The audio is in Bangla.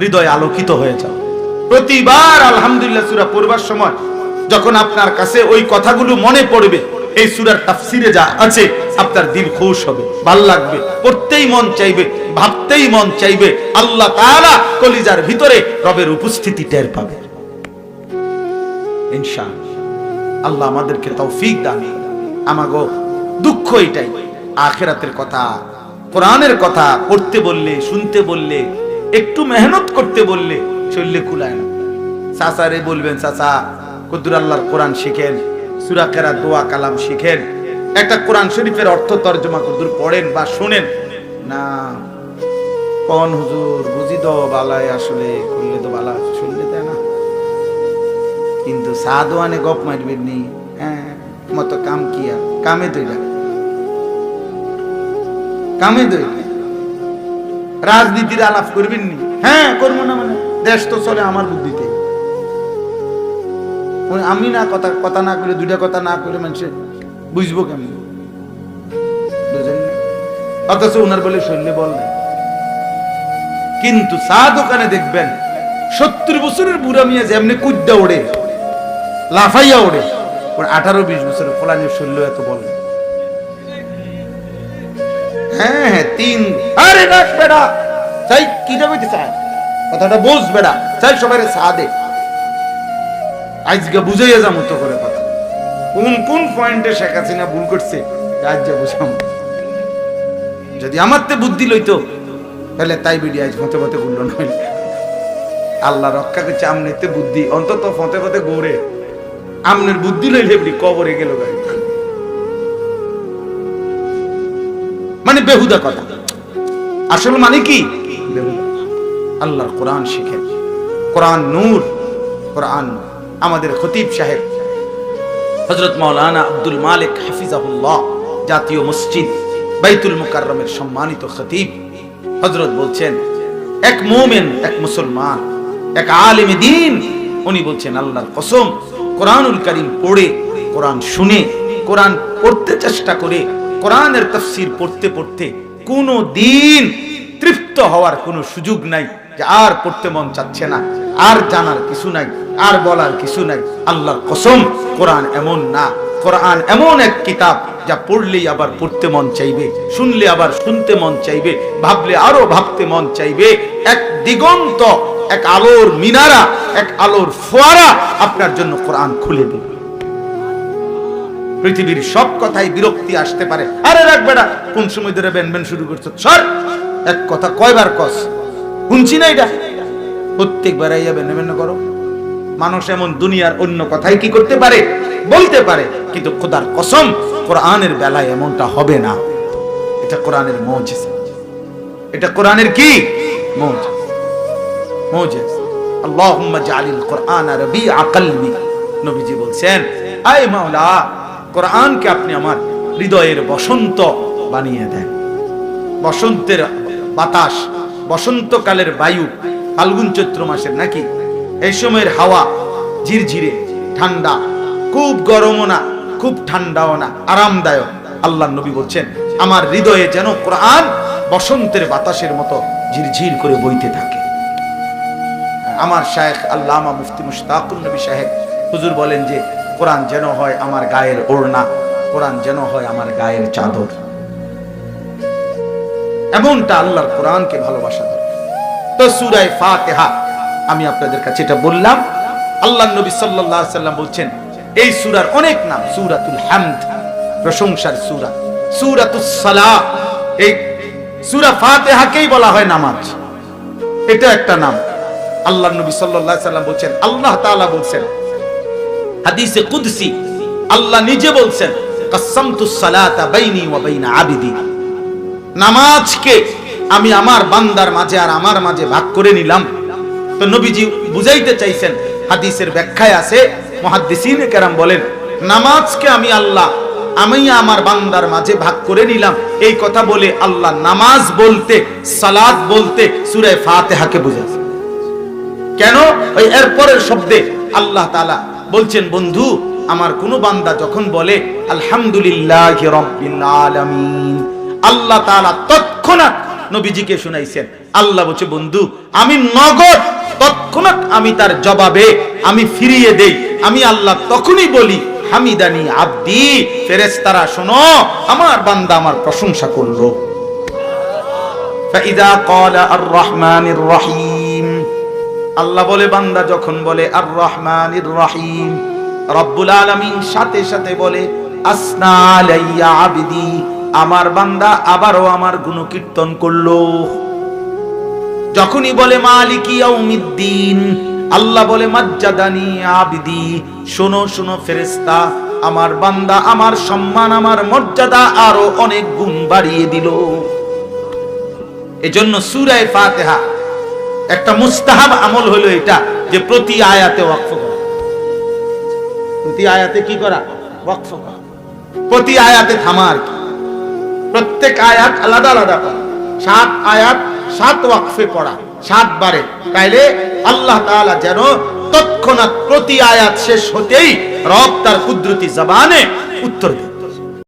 হৃদয় আলোকিত হয়ে যাবে প্রতিবার আলহামদুলিল্লাহ সুরা পড়বার সময় যখন আপনার কাছে ওই কথাগুলো মনে পড়বে, এই সুরার তাফসিরে যা আছে, আপনার দিল খুশ হবে, ভালো লাগবে, পড়তেই মন চাইবে, ভাবতেই মন চাইবে, আল্লাহ তাআলা কলিজার ভিতরে রবের উপস্থিতি টের পাবে ইনশাআল্লাহ, আল্লাহ আমাদেরকে তৌফিক দান। আমাগো, দুঃখ এটাই, আখেরাতের কথা, কোরআনের কথা, পড়তে বললে, শুনতে বললে, একটু মেহনত করতে বললে চললে কুলায় না। চাচারে বলবেন, চাচা কদুর আল্লাহর কোরআন শিখেন, সুরা কেরা দোয়া, কালাম শিখেন। একটা কোরআন শরীফের অর্থ তর্জমা কদুর পড়েন বা শোনেন। না, কন হুজুর, বুঝি তো বালায় আসলে, করলে তো বালা শুনলে তাই না? কিন্তু সাদওয়ানে গপ মারবেন নি হ্যাঁ মতো কাম কি আর? কামে দইরা? কামে দইরা? রাজনীতির আলাপ করবেন নি। হ্যাঁ করব না মানে। দেশ তো চলে আমার বুদ্ধিতে। আমি না কথা কথা না করে দুইটা কথা না করে মানুষে বুঝব কেমন? অথচ ওনার বলে শৈল্য বল নাই। কিন্তু চা দোকানে দেখবেন, সত্তর বছরের বুড়া মিয়া যেমনি কুদ্দা ওড়ে, লাফাইয়া ওড়ে, ওর আঠারো বিশ বছরের ফলানির শৈল্য এত বল। তিন। আরে না বেড়া চাই কি যাবে চাই কথাটা বোঝ বেড়া চাই সবাই চা দে। আজকে বুঝাইয়া যাব তো করে কথা। কোন কোন পয়েন্টে শেখ হাসিনা ভুল করছে আজ যা বুঝাম। যদি আমার তে বুদ্ধি লইতো তাহলে তাই বিডি আজ ফতে ফতে গুলো নয় আল্লাহ রক্ষা করছে আমনেতে বুদ্ধি। অন্তত ফতে ফতে গড়ে আমনের বুদ্ধি লইলে কবরে গেল গাড়ি। মানে বেহুদা কথা। আসল মানে কি? আল্লাহর কোরআন শিখেন কোরআন নূর কোরআন আমাদের খতিব সাহেব। হজরত মাওলানা আব্দুল মালিক হাফিজাহুল্লাহ জাতীয় মসজিদ বাইতুল মুকাররমের সম্মানিত খতিব। হজরত বলছেন এক মোমেন এক মুসলমান এক আলেম দিন। উনি বলছেন আল্লাহর কসম কোরআনুল কারীম পড়ে কোরআন শুনে কোরআন পড়তে চেষ্টা করে কোরআনের তফসির পড়তে পড়তে কোনো দিন তৃপ্ত হওয়ার কোনো সুযোগ নাই যে আর পড়তে মন চাচ্ছে না, আর জানার কিছু নাই, আর বলার কিছু নাই। আল্লাহর কসম, কোরআন এমন না। কোরআন এমন এক কিতাব যা পড়লেই আবার পড়তে মন চাইবে, শুনলে আবার শুনতে মন চাইবে, ভাবলে আরও ভাবতে মন চাইবে। এক দিগন্ত, এক আলোর মিনারা, এক আলোর ফোয়ারা আপনার জন্য কোরআন খুলে দেবে। পৃথিবীর সব কথাই বিরক্তি আসতে পারে। আরে রাখবে না কোন সময় ধরে বেন বেন শুরু করছ? সর! এক কথা কয়বার কস? শুনছি না এটা। প্রত্যেকবার আইয়া বেন বেন করো। মানুষ এমন দুনিয়ার অন্য কথাই কি করতে পারে? বলতে পারে, কিন্তু খোদার কসম, কোরআনের বেলায় এমনটা হবে না। এটা কোরআনের মৌজিজ। এটা কোরআনের কি? মৌজিজ। মৌজিজ। আল্লাহুম্মা জালিল কোরআন রবিআ কলবি নবীজি বলছেন, আয় মাওলা কোরআনকে আপনি আমার হৃদয়ের বসন্ত বানিয়ে দেন। বসন্তের বাতাস, বসন্তকালের বায়ু, ফাল্গুন চৈত্র মাসের নাকি? এই সময়ের হাওয়া ঝিরঝিরে, ঠান্ডা, খুব গরমও না, খুব ঠান্ডাও না, আরামদায়ক। আল্লাহ নবী বলছেন, আমার হৃদয়ে যেন কোরআন বসন্তের বাতাসের মতো ঝিরঝির করে বইতে থাকে। আমার শায়েখ আল্লামা মুফতি মুশতাকুর নবী সাহেব হুজুর বলেন যে কোরআন যেন হয় আমার গায়ের ওড়না, কোরআন যেন হয় আমার গায়ের চাদর। এমনটা আল্লাহর কোরআনকে ভালোবাসা দরকার। তো সুরায় ফাতেহা, আমি আপনাদের কাছে এটা বললাম। আল্লাহ নবী সাল্লাল্লাহু সাল্লাম বলছেন, এই সূরার অনেক নাম, সূরাতুল হামদ, প্রশংসার সূরা। সূরাতুস সালাহ এই সূরা ফাতিহাকেই বলা হয় নামাজ। এটা একটা নাম। আল্লাহ নবী সাল্লাল্লাহু সাল্লাম বলছেন, আল্লাহ তাআলা বলছেন হাদিসে কুদসি, আল্লাহ নিজে বলছেন কাসামতুস সালাতা বাইনি ওয়া বাইনা আবিদি। নামাজকে আমি আমার বান্দার মাঝে আর আমার মাঝে ভাগ করে নিলাম। তো নবীজি বুঝাইতে চাইছেন, হাদিসের ব্যাখ্যায় আছে, মহাদ্দিসিনে কেরাম বলেন, নামাজকে আমি আল্লাহ, আমি আমার বান্দার মাঝে ভাগ করে নিলাম। এই কথা বলে আল্লাহ নামাজ বলতে, সালাত বলতে সূরা ফাতিহাকে বুঝাচ্ছে কেন? ওই এরপরের শব্দে আল্লাহ তাআলা বলছেন বন্ধু আমার কোন বান্দা যখন বলে আলহামদুলিল্লাহ রব্বিল আলামিন আল্লাহ তাআলা তৎক্ষণাৎ নবীজিকে শুনাইছেন আল্লাহ বলছে বন্ধু আমি নগদ তৎক্ষণাৎ আমি তার জবাবে আমি ফিরিয়ে দেই আমি আল্লাহ তখনই বলি হামিদানি আব্দি ফেরেশতারা শোনো আমার বান্দা আমার প্রশংসা করলো فإذا قال الرحمن الرحيم আল্লাহ বলে, বান্দা যখন বলে আর রহমানির রহিম রব্বুল আলামিন সাথে সাথে বলে, আসনা আলাইয়া আবিদি আমার বান্দা আবারও আমার গুণকীর্তন করল। যখনই বলে, মালিকি ইয়াউমিদ্দিন আল্লাহ বলে, মাজ্জাদানি আবিদি শোনো শোনো ফেরেশতা, আমার বান্দা আমার সম্মান, আমার মর্যাদা আরও অনেক গুণ বাড়িয়ে দিল। এজন্য সুরায় ফাতিহা একটা মুস্তাহাব আমল হলো এটা যে প্রতি আয়াতে ওয়াকফ করা। প্রতি আয়াতে কি করা? ওয়াকফ করা। প্রতি আয়াতে থামা আর কি। প্রত্যেক আয়াত আলাদা আলাদা পড়া সাত আয়াত সাত ওয়াকফে পড়া, সাত বারে। তাইলে আল্লাহ তাআলা যেন তৎক্ষণাৎ প্রতি আয়াত শেষ হতেই রব তার কুদরতি জবানে উত্তর দেয়